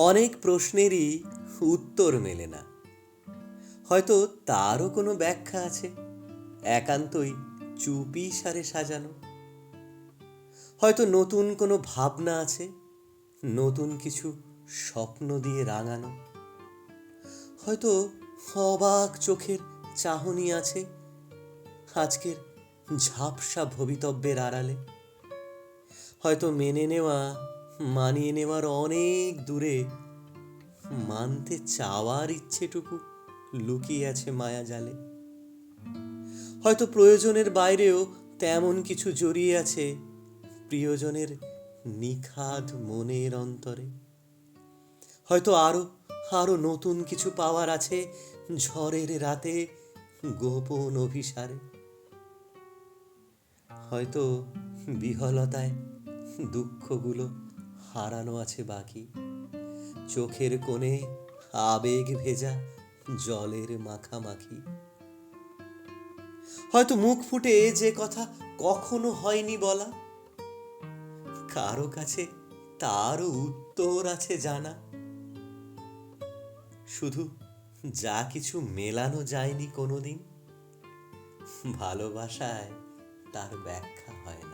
অনেক প্রশ্নেরই উত্তর মেলে না। হয়তো তারও কোনো ব্যাখ্যা আছে। একান্তই চুপি সারে সাজানো। হয়তো নতুন কোনো ভাবনা আছে। নতুন কিছু স্বপ্ন দিয়ে রাঙানো। হয়তো অবাক চোখের চাহনি আছে আজকের ঝাপসা ভবিতব্যের আড়ালে। হয়তো মেনে নেওয়া মানিয়ে নেওয়ার অনেক দূরে মানতে চাওয়ার ইচ্ছেটুকু লুকিয়ে আছে মায়া জালে। হয়তো প্রয়োজনের বাইরেও তেমন কিছু জড়িয়ে আছে প্রিয়জনের নিখাদ মনের অন্তরে। হয়তো আরও আরও নতুন কিছু পাওয়ার আছে ঝড়ের রাতে গোপন অভিসারে। হয়তো বিহলতায় দুঃখগুলো হারানো আছে বাকি। চোখের কোণে আবেগ ভেজা জলের মাখামাখি। হয়তো মুখ ফুটে যে কথা কখনো হয়নি বলা। কারও কাছে তারও উত্তর আছে জানা। শুধু যা কিছু মেলানো যায়নি কোনোদিন, ভালোবাসায় তার ব্যাখ্যা হয় না